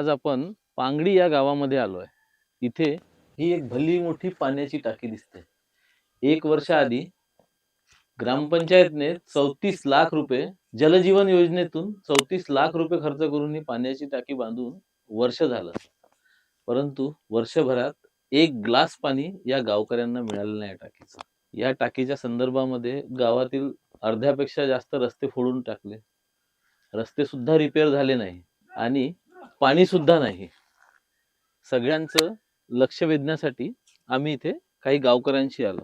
आज आपण पांगडी या गावामध्ये आलोय. इथे ही एक भली मोठी पाण्याची टाकी दिसते. एक वर्षाआधी ग्रामपंचायतने चौतीस लाख रुपये जलजीवन योजनेतून चौतीस लाख रुपये खर्च करून ही पाण्याची टाकी बांधून वर्ष झालं. परंतु वर्षभरात एक ग्लास पाणी या गावकऱ्यांना मिळालं नाही या टाकीचं. या टाकीच्या संदर्भामध्ये गावातील अर्ध्यापेक्षा जास्त रस्ते फोडून टाकले. रस्ते सुद्धा रिपेअर झाले नाही. आणि पाणी सुद्धा नाही. सगळ्यांचं लक्ष वेधण्यासाठी आम्ही इथे काही गावकऱ्यांशी आलो.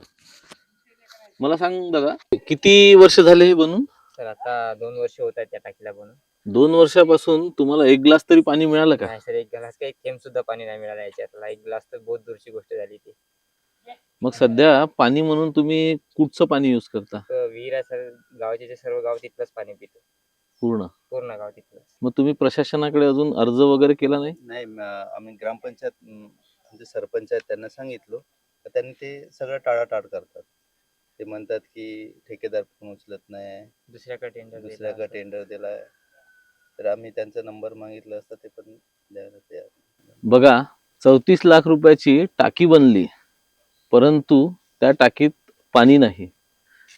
मला सांग दादा किती वर्ष झाले हे बनून? तर आता दोन वर्ष होत आहेत त्या टाकीला बनून. दोन वर्षापासून तुम्हाला एक ग्लास तरी पाणी मिळालं का? नाही सर एक ग्लास काही थेंब सुद्धा पाणी नाही मिळालं याच्यातला. एक ग्लास तर बहुत दूरची गोष्ट झाली ती. मग सध्या पाणी म्हणून तुम्ही कुठचं पाणी युज करता? तर विहीर आहे सर गावाचे जे सर्व गाव तिथलंच पाणी पितो. पूर्ण? पूर्ण गाव तिथलंच मग तुम्ही प्रशासनाकडे अजून अर्ज वगैरे केला नाही? नाही म- आम्ही ग्रामपंचायत म, जे सरपंच आहेत त्यांना सांगितलं. तर त्यांनी ते सगळं टाळाटाळ करतात. ते म्हणतात की ठेकेदार फोन उचलत नाही. दुसऱ्याकडे टेंडर दुसऱ्याकडे टेंडर दिलाय तर आम्ही त्यांचा नंबर मागितला असता ते पण द्यायला तयार नाही. बघा चौतीस लाख रुपयाची टाकी बनली परंतु त्या टाकीत पाणी नाही.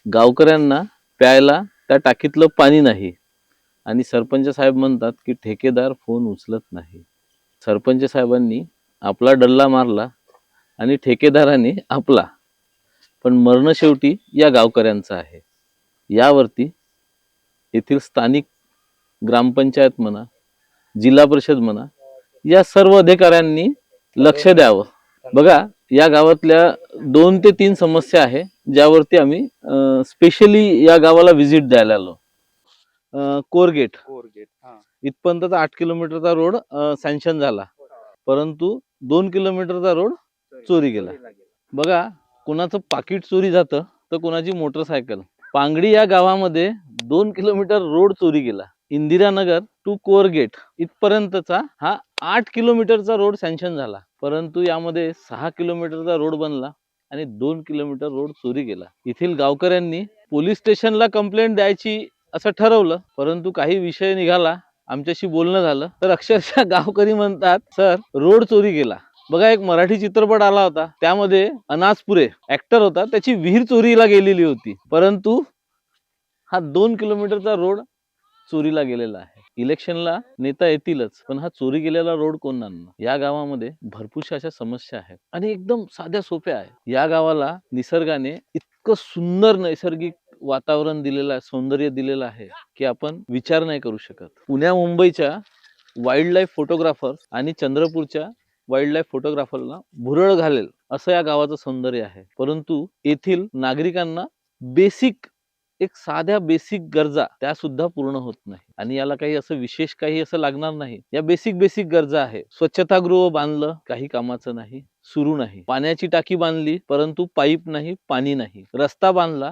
गावकऱ्यांना प्यायला त्या टाकीतलं पाणी नाही. आणि सरपंच साहेब म्हणतात की ठेकेदार फोन उचलत नाही. सरपंच साहेबांनी आपला डल्ला मारला आणि ठेकेदाराने आपला. पण मरण शेवटी या गावकऱ्यांचं आहे. यावरती येथील स्थानिक ग्रामपंचायत म्हणा जिल्हा परिषद म्हणा या सर्व अधिकाऱ्यांनी लक्ष द्यावं. बघा या गावातल्या दोन ते तीन समस्या आहे ज्यावरती आम्ही स्पेशली या गावाला व्हिजिट द्यायला आलो. अं, कोरगेट. इथपर्यंतचा आठ किलोमीटरचा रोड सँक्शन झाला. परंतु दोन किलोमीटरचा रोड चोरी गेला. बघा कोणाचं पाकिट चोरी जातं तर कोणाची मोटरसायकल. पांगडी या गावामध्ये दोन किलोमीटर रोड चोरी गेला. इंदिरानगर टू कोरगेट इथपर्यंतचा हा आठ किलोमीटरचा रोड सँक्शन झाला. परंतु यामध्ये सहा किलोमीटरचा रोड बनला आणि दोन किलोमीटर रोड चोरी गेला. येथील गावकऱ्यांनी पोलीस स्टेशनला कंप्लेंट द्यायची असं ठरवलं परंतु काही विषय निघाला आमच्याशी बोलणं झालं. तर अक्षरशः गावकरी म्हणतात सर रोड चोरी गेला बघा एक मराठी चित्रपट आला होता. त्यामध्ये अनासपुरे ऍक्टर होता. त्याची विहीर चोरीला गेलेली होती. परंतु हा दोन किलोमीटरचा रोड चोरीला गेलेला आहे. इलेक्शनला नेता येतीलच पण हा चोरी गेलेला रोड कोण आणणार या गावामध्ये भरपूरशा अशा समस्या आहेत. आणि एकदम साध्या सोप्या आहेत. या गावाला निसर्गाने इतकं सुंदर नैसर्गिक वातावरण दिलेलं आहे सौंदर्य दिलेलं आहे की आपण विचार नाही करू शकत. पुण्या मुंबईच्या वाईल्ड लाईफ फोटोग्राफर आणि चंद्रपूरच्या वाईल्ड लाईफ फोटोग्राफरला भुरळ घालेल असं या गावाचं सौंदर्य आहे. परंतु येथील नागरिकांना बेसिक एक साध्या बेसिक गरजा त्या सुद्धा पूर्ण होत नाही. आणि याला काही असं विशेष काही असं लागणार नाही. या बेसिक बेसिक गरजा आहे. स्वच्छतागृह बांधलं काही कामाचं नाही सुरू नाही. पाण्याची टाकी बांधली परंतु पाईप नाही पाणी नाही. रस्ता बांधला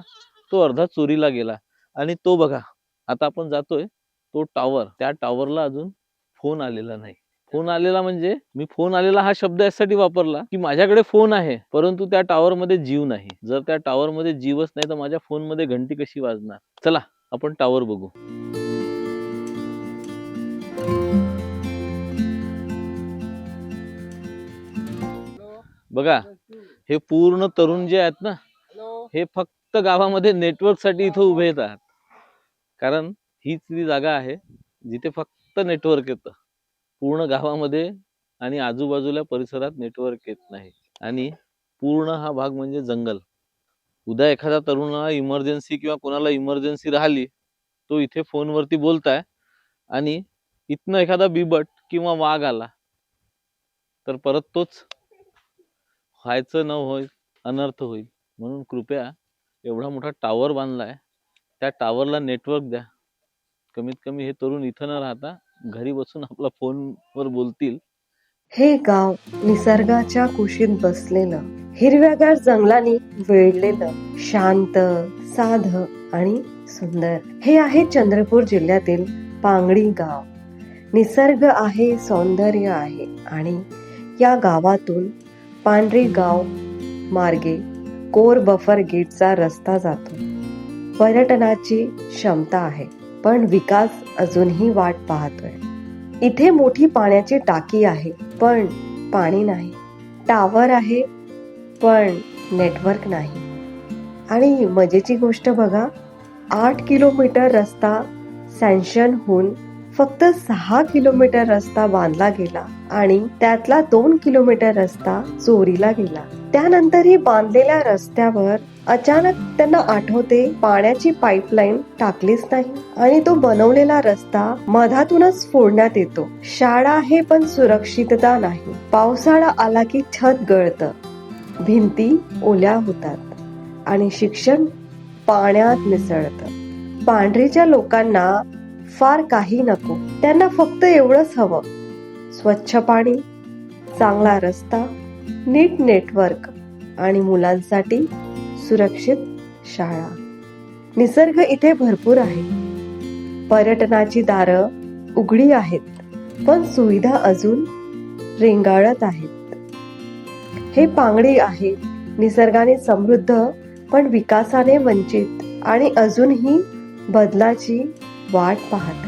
तो अर्धा चोरीला गेला. आणि तो बघा आता आपण जातोय तो टॉवर त्या टॉवरला अजून फोन आलेला नाही. फोन आलेला म्हणजे मी फोन आलेला हा शब्द यासाठी वापरला की माझ्याकडे फोन आहे परंतु त्या टॉवर मध्ये जीव नाही. जर त्या टॉवर मध्ये जीवच नाही तर माझ्या फोनमध्ये घंटी कशी वाजणार? चला आपण टॉवर बघू. बघा हे पूर्ण तरुण जे आहेत ना हे फक्त गावामध्ये नेटवर्कसाठी इथं उभे येतात कारण हीच ती जागा आहे जिथे फक्त नेटवर्क येतं. पूर्ण गावामध्ये आणि आजूबाजूला परिसरात नेटवर्क येत नाही. आणि पूर्ण हा भाग म्हणजे जंगल. उद्या एखाद्या तरुणाला इमर्जन्सी किंवा कोणाला इमर्जन्सी राहिली तो इथे फोनवरती बोलताय आणि इथनं एखादा बिबट किंवा वाघ आला तर परत तोच व्हायचं न होईल अनर्थ होईल. म्हणून कृपया एवढा मोठा टावर बांधलाय. त्या टावरला नेटवर्क द्या. कमीत कमी हे तरुण इथं न राहता घरी बसून आपला फोनवर बोलतील. हे गाव निसर्गाच्या कुशीत बसलेलं हिरव्यागार जंगलांनी वेढलेलं शांत साध आणि सुंदर. हे आहे चंद्रपूर जिल्ह्यातील पांगडी गाव. निसर्ग आहे सौंदर्य आहे आणि या गावातून पांढरी गाव मार्गे कोर बफर गेटचा रस्ता जातो. पर्यटनाची क्षमता आहे पण विकास अजूनही वाट पाहतोय. इथे मोठी पाण्याची टाकी आहे पण पाणी नाही. टावर आहे पण नेटवर्क नाही. आणि मजेची गोष्ट बघा आठ किलोमीटर रस्ता सँक्शन होऊन फक्त सहा किलोमीटर रस्ता बांधला गेला आणि त्यातला दोन किलोमीटर रस्ता चोरीला गेला. त्यानंतरही बांधलेल्या रस्त्यावर अचानक त्यांना आठवते पाण्याची पाईपलाईन टाकलीच नाही आणि तो बनवलेला रस्ता मधातूनच फोडण्यात येतो. शाळा आहे पण सुरक्षितता नाही. पावसाळा आला की छत गळतं. भिंती ओल्या होतात आणि शिक्षण पाण्यात मिसळतं. पांढरीच्या लोकांना फार काही नको. त्यांना फक्त एवढंच हवं. स्वच्छ पाणी चांगला रस्ता नीट नेटवर्क आणि मुलांसाठी सुरक्षित शाळा. निसर्ग इथे भरपूर आहे. पर्यटनाची दारं उघडी आहेत पण सुविधा अजून रेंगाळत आहेत. हे पांगडी आहे निसर्गाने समृद्ध पण विकासाने वंचित आणि अजूनही बदलाची वाट पाहत